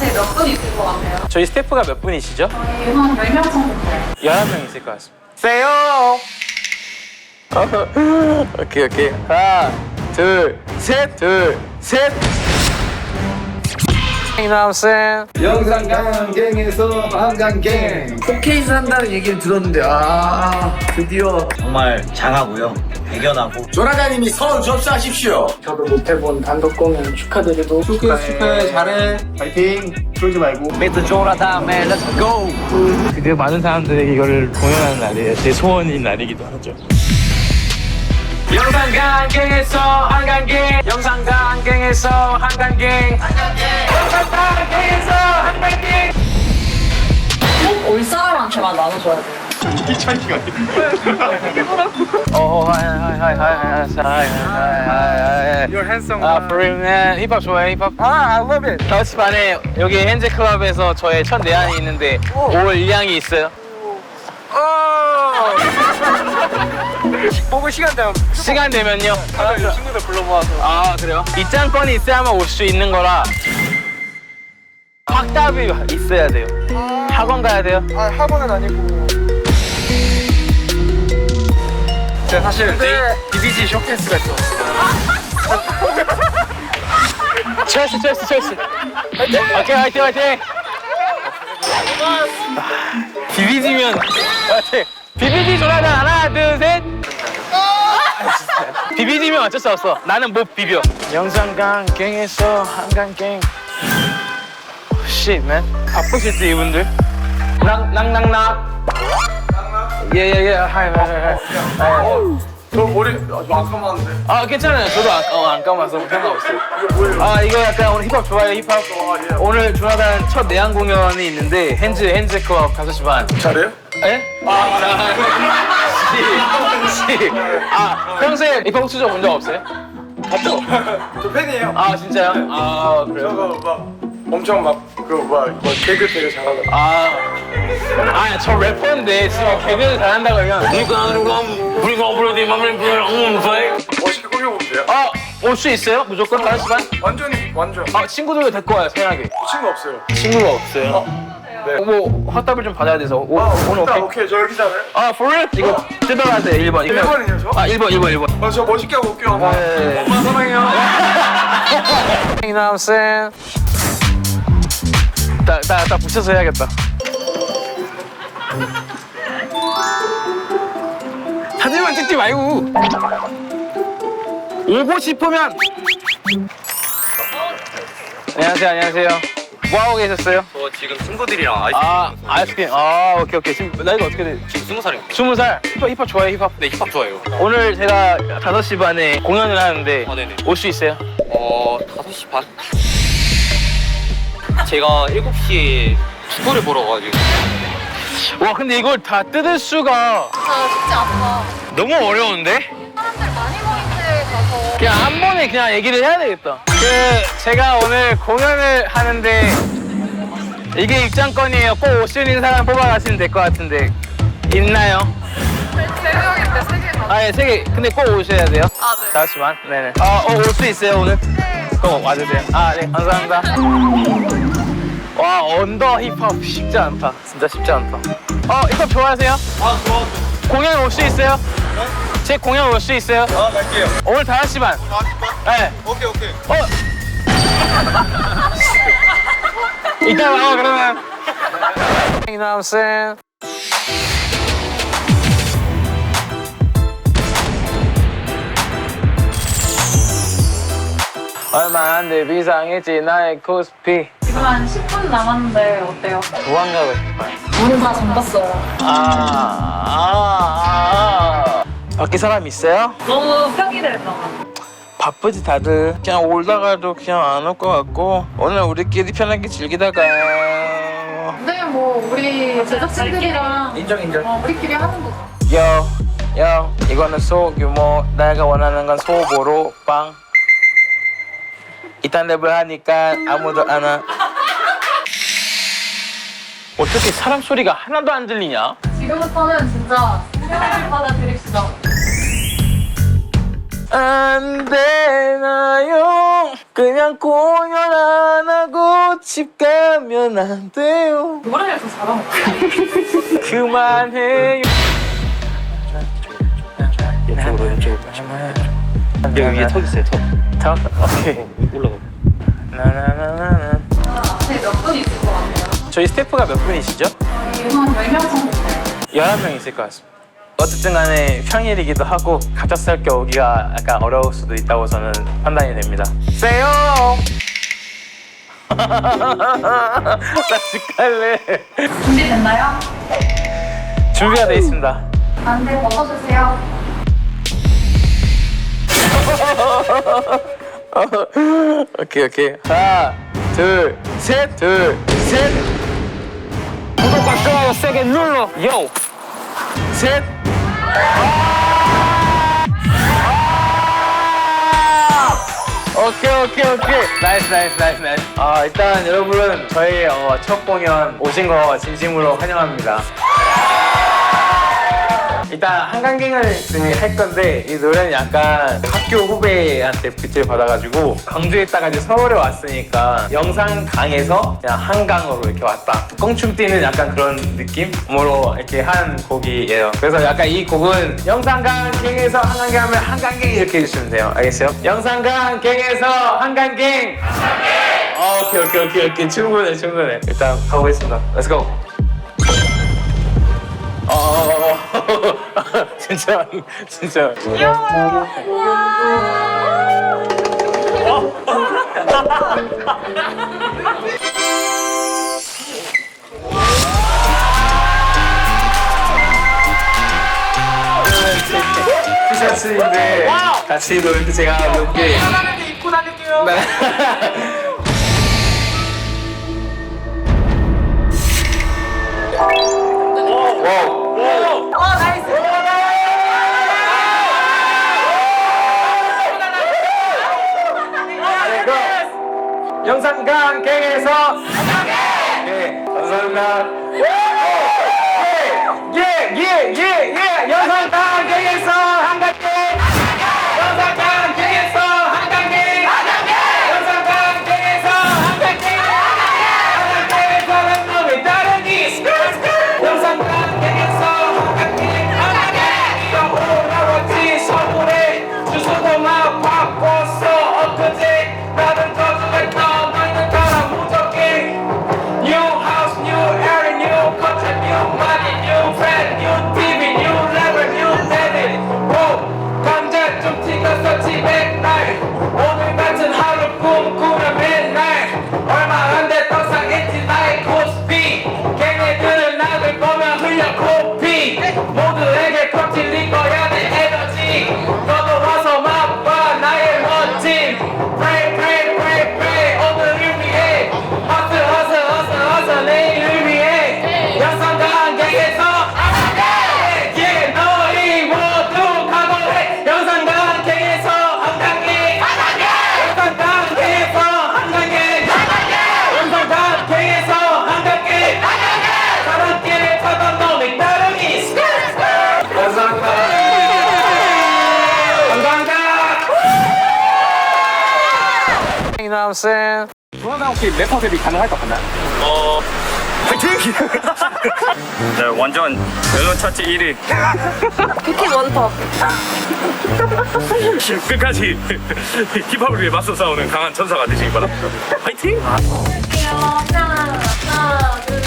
네, 몇분 있을 것 같아요? 저희 스태프가 몇 분이시죠? 저희 한 10명 정도 돼요. 11명 있을 것 같습니다. 세요! 오케이, 오케이. 하나, 둘, 셋, 둘, 셋! 남쌤. 영상 강갱에서 한강갱 쇼케이스 한다는 얘기를 들었는데 아 드디어 정말 장하고요. 대견하고 조나단님이 서울 접수하십시오 저도 못 해본 단독 공연 축하드리고 축하해 축하해 잘해 파이팅 쫄지 말고 메트 쪼라 다음에 렛츠 고! 드디어 많은 사람들에게 이거를 공연하는 날이에요. 제 소원인 날이기도 하죠. 영상 강갱에 올 나눠줘야 You're handsome 아, 힙합 좋아해 힙합? 아, I love it. 다시 반에 여기 현재 클럽에서 저의 첫 내한이 있는데 올 일량이 있어요. 보고 시간 되면 시간 되면요. 친구들 불러 모아서 아 그래요? 입장권이 있어야만 올 수 있는 거라 확답이 있어야 돼요. 학원 가야 돼요. 아 학원은 아니고 제가 사실 BBG 쇼케이스가 있어 첼시 첼시 첼시. 오케이 화이팅 화이팅. 비비지면 화이팅. 비비지 조나단 하나 둘 셋. 비비지면 어쩔 수 없어. 나는 못 비벼. 영산강 갱에서 한강 갱. Shit man. 바쁘실 때 이분들. 낙낙낙낙. 예예예. 하이 하이 하이. 하이. 저 머리 아, 저 아까 봤는데 아 괜찮아요. 저도 안, 어, 안 감아서 상관없어요. 아 이거 약간 오늘 힙합 좋아해요 힙합. 오늘 조나단 첫 내한 공연이 있는데 핸즈 핸즈 클럽 5시 반. 잘해요? 에? 아, 씨, 씨. 아 평소에 힙합 수저 본 적 없어요? 없죠. 저 팬이에요 아 진짜요? 아 그래요? 저거 막 엄청 막그막 개그 되게 잘하거든요 아, 아, 저 래퍼인데 지금 개그를 잘한다고 하면 누가 누가 우리가 부르디 맘을 부르 멋있게 꾸며보면 돼요 아, 올 수 있어요? 무조건 5시 반? 완전히 완전 아, 친구들 데리고 와요, 편하게. 친구 없어요 친구가 없어요. 네. 뭐 확답을 좀 받아야 돼서 오, 아, 오늘 오케이? 오케이 저 여기 잘해요 아, for real? 이거 뜯어가야 돼, 1번. 일 번이요, 저? 아, 1번, 1번, 1번. 아, 저 멋있게 하고 올게요 엄마 네. 엄마 사랑해요 남쌤. 딱, 딱, 딱 붙여서 해야겠다. 사진만 찍지 말고. 오고 싶으면. 안녕하세요, 안녕하세요. 뭐 하고 계셨어요? 저 지금 친구들이랑 아이스 아, 아이스크림. 아, 오케이, 오케이. 지금 나이가 어떻게 돼? 지금 스무 살입니다. 스무 살. 힙합, 힙합 좋아해, 힙합. 네 힙합 좋아해요. 오늘 제가 5시 반에 공연을 하는데 아, 네네. 올 수 있어요? 어 다섯 시 반. 제가 일곱 시에 축구를 보러 가지고 와, 근데 이걸 다 뜯을 수가 아, 쉽지 않다. 너무 어려운데? 사람들 많이 모인 데 가서 그냥 한 번에 그냥 얘기를 해야 되겠다. 그 제가 오늘 공연을 하는데 이게 입장권이에요. 꼭 오시는 사람 뽑아가시면 될 것 같은데 있나요? 세 명인데 세개 다. 아, 예, 세 개. 근데 꼭 오셔야 돼요. 아, 네. 잠시만. 네네. 아, 어, 올수 있어요, 오늘? 그럼 와주세요. 아, 네, 감사합니다. 와, 언더 힙합 쉽지 않다. 진짜 쉽지 않다. 어, 힙합 좋아하세요? 아 좋아 공연 올 수 있어요? 제 공연 올 수 있어요? 아 갈게요 오늘 5시 반. 네. 오케이 오케이 어? 이따 와 그러면 남쌤 얼마 안 돼 비상했지 나의 코스피 지금 한 10분 남았는데 어때요? 도망가고 싶어요 문은 다 잠갔어요. 아, 아, 아. 밖에 사람 있어요? 너무 평일에서. 바쁘지 다들 그냥 올다가도 그냥 안 올 것 같고 오늘 우리끼리 편하게 즐기다가 근데 뭐 우리 제작진들이랑 인정 인정 어, 우리끼리 하는 거죠. 요, 요, 이거는 소규모. 내가 원하는 건 소보로 빵. 이딴 랩을 하니까 아무도 안 와. 어떻게 사람 소리가 하나도 안 들리냐? 지금부터는 진짜 생각을 받아드립시다. 안 되나요? 그냥 공연 안 하고 집 가면 안 돼요. 노래를 더 잘하는 그만해요. 이쪽으로 이쪽으로 여기 위에 턱 있어요 턱 턱? 오케이. 올라가 나나나나나. 저희 스태프가 몇 분이시죠? 한 10명 정도 돼요. 11명 있을 것 같습니다. 어쨌든 간에 평일이기도 하고 갑작스럽게 오기가 약간 어려울 수도 있다고 저는 판단이 됩니다. 세요! 나 집 갈래. 준비됐나요? 준비가 돼 있습니다. 안돼 벗어주세요. 오케이 오케이. 하나 둘셋둘셋. 구독과 좋아요 세게 눌러. 요셋. 오케이 오케이 오케이. 나이스 나이스 나이스 나이스. 아 일단 여러분 저희 어, 첫 공연 오신 거 진심으로 환영합니다 일단 한강갱을 할 건데 이 노래는 약간 학교 후배한테 빚을 받아가지고 광주에 있다가 이제 서울에 왔으니까 영상 강에서 그냥 한강으로 이렇게 왔다. 껑충 뛰는 약간 그런 느낌으로 이렇게 한 곡이에요. 그래서 약간 이 곡은 영상강 갱에서 한강갱 하면 한강갱 이렇게 해주시면 돼요. 알겠어요? 영상강 갱에서 한강갱! 어, 오케이 오케이 오케이 오케이. 충분해 충분해. 일단 가보겠습니다. Let's 어, 진짜, 진짜. 티셔츠인데 같이 놀때 제가 높게 입고 다닐게요. 네, 이남쌤 조나단 혹시 래퍼 데뷔 가능할 것 같나요? 어, 파이팅! 네, 완전 멜론 차트 1위. 뷰티 원톱. 끝까지 힙합을 위해 맞서 싸우는 강한 천사가 되시기 바랍니다. 파이팅! 하나, 하나, 둘,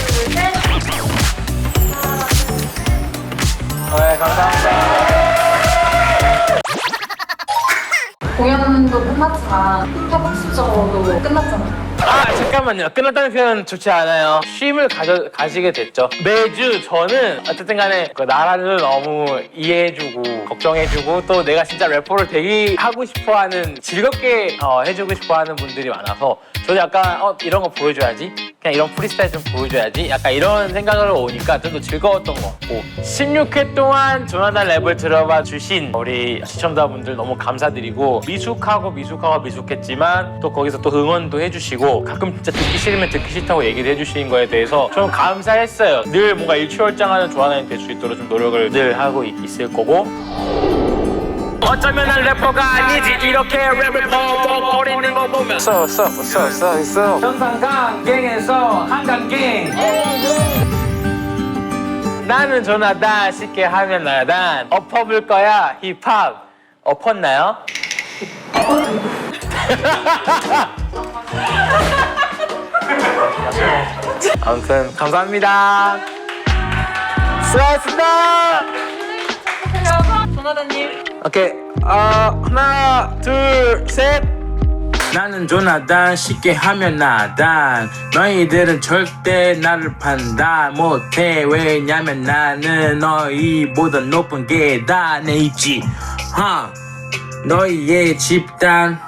공연도 끝났지만 협업수적으로도 끝났잖아요. 아 잠깐만요. 끝났다는 표현 좋지 않아요. 쉼을 가져, 가지게 됐죠. 매주 저는 어쨌든 간에 그 나라를 너무 이해해주고 걱정해주고 또 내가 진짜 래퍼를 되게 하고 싶어하는 즐겁게 어, 해주고 싶어하는 분들이 많아서 저도 약간 어 이런 거 보여줘야지? 그냥 이런 프리스타일 좀 보여줘야지? 약간 이런 생각으로 오니까 좀 더 즐거웠던 것 같고. 16회 동안 조나단 랩을 들어봐 주신 우리 시청자분들 너무 감사드리고 미숙하고 미숙하고 미숙했지만 또 거기서 또 응원도 해주시고 가끔 진짜 듣기 싫으면 듣기 싫다고 얘기를 해주시는 거에 대해서 좀 감사했어요. 늘 뭔가 일취월장하는 조나단이 될수 있도록 좀 노력을 늘 하고 있- 있을 거고. 어쩌면 난 래퍼가 아니지. 이렇게 랩을 벅벅거리는 거 보면. 써, 써, 써, 써, 써. 전상강갱에서 한강갱. 나는 조나단 쉽게 하면 나단. 엎어볼 거야 힙합. 엎었나요? 아무튼 감사합니다. 수고하셨습니다. 조나단님. 오케이. 어, 하나 둘 셋. 나는 조나단 쉽게 하면 나단. 너희들은 절대 나를 판단 못해. 왜냐면 나는 너희보다 높은 계단에 있지. 하 너희의 집단